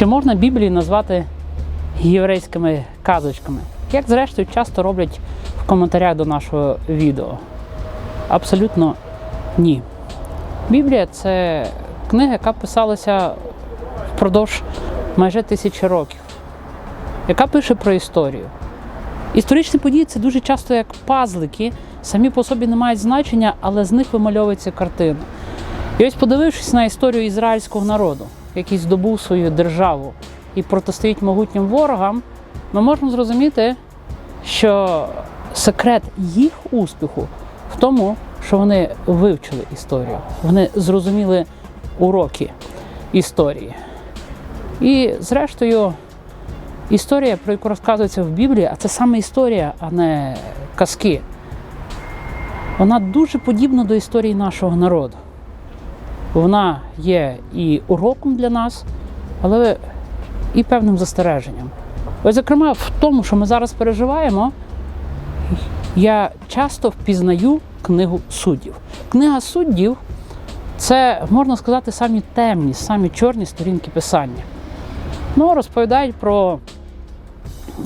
Чи можна Біблію назвати єврейськими казочками? Як зрештою часто роблять в коментарях до нашого відео? Абсолютно ні. Біблія це книга, яка писалася впродовж майже тисячі років, яка пише про історію. Історичні події це дуже часто як пазлики, самі по собі не мають значення, але з них вимальовується картина. І ось подивившись на історію ізраїльського народу, який здобув свою державу і протистоїть могутнім ворогам, ми можемо зрозуміти, що секрет їх успіху в тому, що вони вивчили історію, вони зрозуміли уроки історії. І, зрештою, історія, про яку розказується в Біблії, а це саме історія, а не казки. Вона дуже подібна до історії нашого народу. Вона є і уроком для нас, але і певним застереженням. Ось, зокрема, в тому, що ми зараз переживаємо, я часто впізнаю книгу суддів. Книга суддів це, можна сказати, самі темні, самі чорні сторінки писання. Ну, розповідають про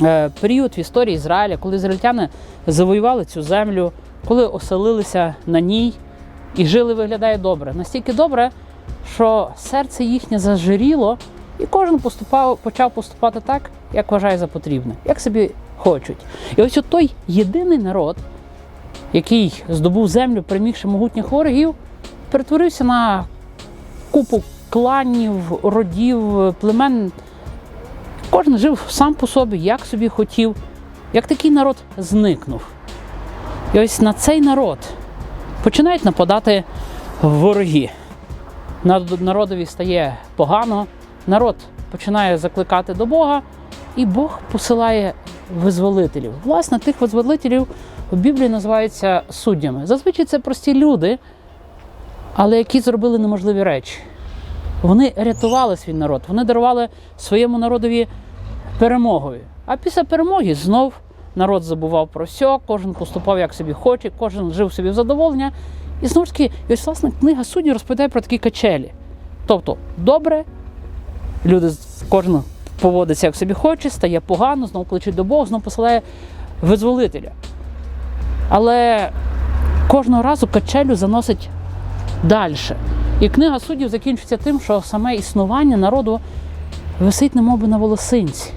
е, період в історії Ізраїля, коли ізраїльтяни завоювали цю землю, коли оселилися на ній і жили, виглядає добре. Настільки добре, що серце їхнє зажиріло, і кожен поступав, почав поступати так, як вважає за потрібне, як собі хочуть. І ось той єдиний народ, який здобув землю, примігши могутніх ворогів, перетворився на купу кланів, родів, племен. Кожен жив сам по собі, як собі хотів, як такий народ зникнув. І ось на цей народ починають нападати вороги. Народові стає погано, народ починає закликати до Бога, і Бог посилає визволителів. Власне, тих визволителів в Біблії називаються суддями. Зазвичай це прості люди, але які зробили неможливі речі. Вони рятували свій народ, вони дарували своєму народові перемогою. А після перемоги знов народ забував про все, кожен поступав як собі хоче, кожен жив собі в задоволення. І знову ж таки, ось власне книга суддів розповідає про такі качелі. Тобто, добре, люди кожен поводиться як собі хоче, стає погано, знову кличуть до Бога, знову посилає визволителя. Але кожного разу качелю заносить далі. І книга суддів закінчується тим, що саме існування народу висить немоби на волосинці.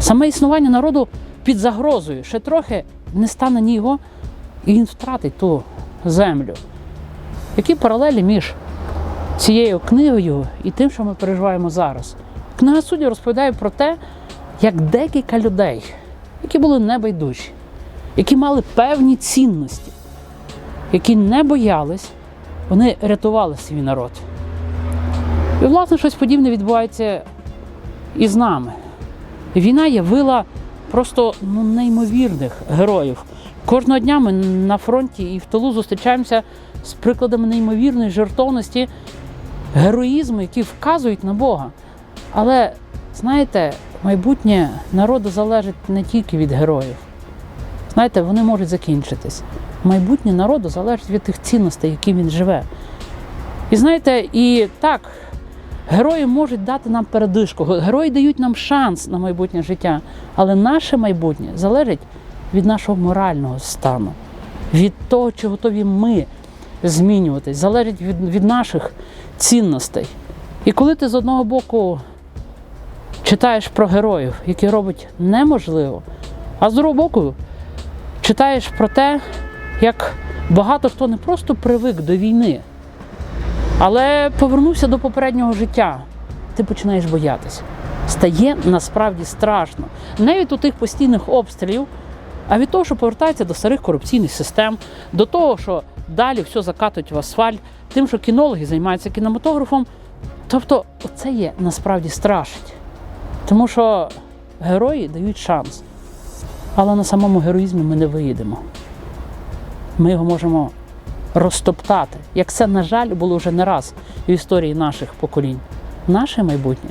Саме існування народу під загрозою. Ще трохи не стане ні його, і він втратить ту землю. Які паралелі між цією книгою і тим, що ми переживаємо зараз? Книга суддів розповідає про те, як декілька людей, які були небайдужі, які мали певні цінності, які не боялись, вони рятували свій народ. І, власне, щось подібне відбувається і з нами. Війна явила просто ну, неймовірних героїв. Кожного дня ми на фронті і в тилу зустрічаємося з прикладами неймовірної жертовності, героїзму, які вказують на Бога. Але знаєте, майбутнє народу залежить не тільки від героїв. Знаєте, вони можуть закінчитись. Майбутнє народу залежить від тих цінностей, які він живе. І знаєте, і так, герої можуть дати нам передишку, герої дають нам шанс на майбутнє життя, але наше майбутнє залежить від нашого морального стану, від того, чи готові ми змінюватись, залежить від, від наших цінностей. І коли ти з одного боку читаєш про героїв, які роблять неможливо, а з другого боку читаєш про те, як багато хто не просто привик до війни, але повернувся до попереднього життя, ти починаєш боятися. Стає насправді страшно. Не від у тих постійних обстрілів, а від того, що повертається до старих корупційних систем, до того, що далі все закатують в асфальт, тим, що кінологи займаються кінематографом. Тобто, це є насправді страшить. Тому що герої дають шанс. Але на самому героїзмі ми не виїдемо. Ми його можемо розтоптати. Як це, на жаль, було вже не раз в історії наших поколінь. Наше майбутнє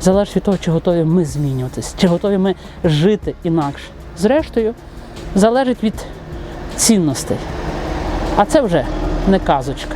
залежить від того, чи готові ми змінюватись, чи готові ми жити інакше. Зрештою, залежить від цінностей. А це вже не казочка.